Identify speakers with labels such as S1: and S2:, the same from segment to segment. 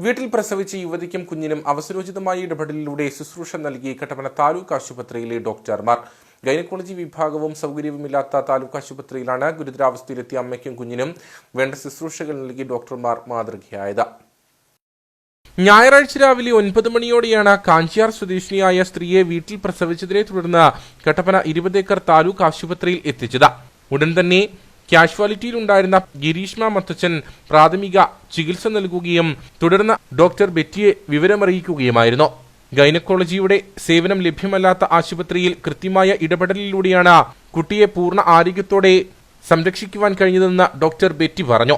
S1: വീട്ടിൽ പ്രസവിച്ച യുവതിക്കും കുഞ്ഞിനും അവസരോചിതമായ ഇടപെടലിലൂടെ ശുശ്രൂഷ നൽകി കട്ടപ്പന താലൂക്ക് ആശുപത്രിയിലെ ഡോക്ടർമാർ. ഗൈനക്കോളജി വിഭാഗവും സൗകര്യവുമില്ലാത്ത താലൂക്ക് ആശുപത്രിയിലാണ് ഗുരുതരാവസ്ഥയിലെത്തിയ അമ്മയ്ക്കും കുഞ്ഞിനും വേണ്ട ശുശ്രൂഷകൾ നൽകി ഡോക്ടർമാർ മാതൃകയായത്. ഞായറാഴ്ച രാവിലെ ഒൻപത് മണിയോടെയാണ് കാഞ്ചിയാർ സ്വദേശിനിയായ സ്ത്രീയെ വീട്ടിൽ പ്രസവിച്ചതിനെ തുടർന്ന് കട്ടപ്പന ഇരുപതേക്കർ താലൂക്ക് ആശുപത്രിയിൽ എത്തിച്ചത്. ഉടൻ തന്നെ കാഷ്വാലിറ്റിയിലുണ്ടായിരുന്ന ഗിരീഷ്മ മത്തച്ചൻ പ്രാഥമിക ചികിത്സ നൽകുകയും തുടർന്ന് ഡോക്ടർ ബെറ്റിയെ വിവരമറിയിക്കുകയുമായിരുന്നു. ഗൈനക്കോളജിയുടെ സേവനം ലഭ്യമല്ലാത്ത ആശുപത്രിയിൽ കൃത്യമായ ഇടപെടലിലൂടെയാണ് കുട്ടിയെ പൂർണ ആരോഗ്യത്തോടെ സംരക്ഷിക്കുവാൻ കഴിഞ്ഞതെന്ന് ഡോക്ടർ ബെറ്റി പറഞ്ഞു.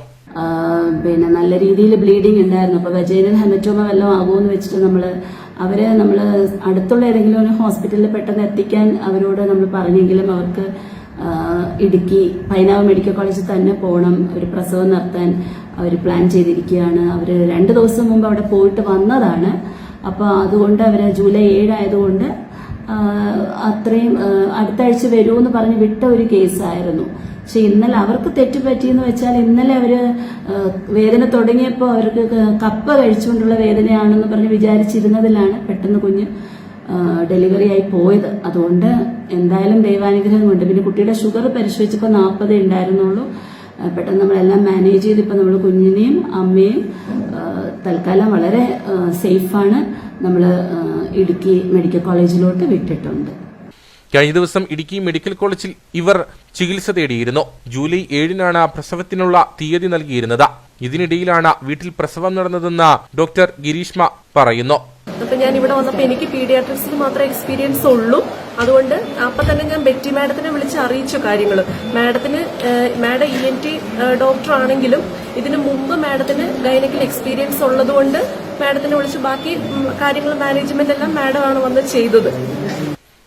S2: പിന്നെ നല്ല രീതിയിൽ ബ്ലീഡിംഗ് ഉണ്ടായിരുന്നു. അപ്പോൾ വെജൈനൽ ഹെമറ്റോമ വല്ലതും ആകുമെന്ന് വെച്ചിട്ട് നമ്മൾ അവരെ നമ്മൾ അടുത്തുള്ള ഏതെങ്കിലും ഒരു ഹോസ്പിറ്റലിൽ പെട്ടെന്ന് എത്തിക്കാൻ അവരോട് നമ്മൾ പറഞ്ഞെങ്കിലും അവർക്ക് ഇടുക്കി പൈനാവ് മെഡിക്കൽ കോളേജിൽ തന്നെ പോകണം ഒരു പ്രസവം നടത്താൻ അവർ പ്ലാൻ ചെയ്തിരിക്കുകയാണ്. അവർ രണ്ട് ദിവസം മുമ്പ് അവിടെ പോയിട്ട് വന്നതാണ്. അപ്പോൾ അതുകൊണ്ട് അവർ ജൂലൈ ഏഴായതുകൊണ്ട് അത്രയും അടുത്താഴ്ച വരുമെന്ന് പറഞ്ഞ് വിട്ട ഒരു കേസായിരുന്നു. പക്ഷെ ഇന്നലെ അവർക്ക് തെറ്റ് പറ്റിയെന്ന് വെച്ചാൽ ഇന്നലെ അവർ വേദന തുടങ്ങിയപ്പോൾ അവർക്ക് കപ്പ കഴിച്ചുകൊണ്ടുള്ള വേദനയാണെന്ന് പറഞ്ഞ് വിചാരിച്ചിരുന്നതിലാണ് പെട്ടെന്ന് കുഞ്ഞ് ഡെലിവറി ആയി പോയത്. അതുകൊണ്ട് എന്തായാലും ദൈവാനുഗ്രഹം കൊണ്ട് പിന്നെ കുട്ടിയുടെ ഷുഗർ പരിശോധിച്ചപ്പോൾ നാൽപ്പത് ഉണ്ടായിരുന്നുള്ളൂ. പെട്ടെന്ന് നമ്മളെല്ലാം മാനേജ് ചെയ്ത് ഇപ്പം നമ്മൾ കുഞ്ഞിനെയും അമ്മയും തൽക്കാലം വളരെ സേഫാണ്. നമ്മൾ ഇടുക്കി മെഡിക്കൽ കോളേജിലോട്ട് വിട്ടിട്ടുണ്ട്.
S1: കഴിഞ്ഞ ദിവസം ഇടുക്കി മെഡിക്കൽ കോളേജിൽ ഇവർ ചികിത്സ തേടിയിരുന്നു. ജൂലൈ ഏഴിനാണ് പ്രസവത്തിനുള്ള തീയതി നൽകിയിരുന്നത്. ഇതിനിടയിലാണ് വീട്ടിൽ പ്രസവം നടന്നതെന്ന് ഡോക്ടർ ഗിരീഷ്മ പറയുന്നു.
S3: അപ്പൊ ഞാൻ ഇവിടെ വന്നപ്പോൾ എനിക്ക് പീഡിയാട്രിക്സിൽ മാത്രമേ എക്സ്പീരിയൻസ് ഉള്ളൂ. അതുകൊണ്ട് അപ്പൊ തന്നെ ഞാൻ ബെറ്റി മാഡത്തിനെ വിളിച്ച് അറിയിച്ചു കാര്യങ്ങൾ മാഡത്തിന് madam E N T doctor ആണെങ്കിലും ഇതിന് മുമ്പ് മാഡത്തിന് ഗൈനക്കിൽ എക്സ്പീരിയൻസ് ഉള്ളതുകൊണ്ട് മാഡത്തിനെ വിളിച്ച് ബാക്കി കാര്യങ്ങൾ മാനേജ്മെന്റ് എല്ലാം മാഡമാണ് വന്ന് ചെയ്തത്.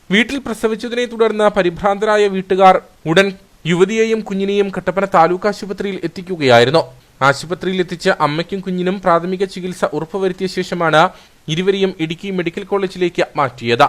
S1: വീട്ടിൽ പ്രസവിച്ചതിനെ തുടർന്ന് പരിഭ്രാന്തരായ വീട്ടുകാർ ഉടൻ യുവതിയെയും കുഞ്ഞിനെയും കട്ടപ്പന താലൂക്ക് ആശുപത്രിയിൽ എത്തിക്കുകയായിരുന്നു. ആശുപത്രിയിൽ എത്തിച്ച അമ്മയ്ക്കും കുഞ്ഞിനും പ്രാഥമിക ചികിത്സ ഉറപ്പുവരുത്തിയ ശേഷമാണ് ഇരുവരെയും ഇടുക്കി മെഡിക്കൽ കോളേജിലേക്ക് മാറ്റിയത്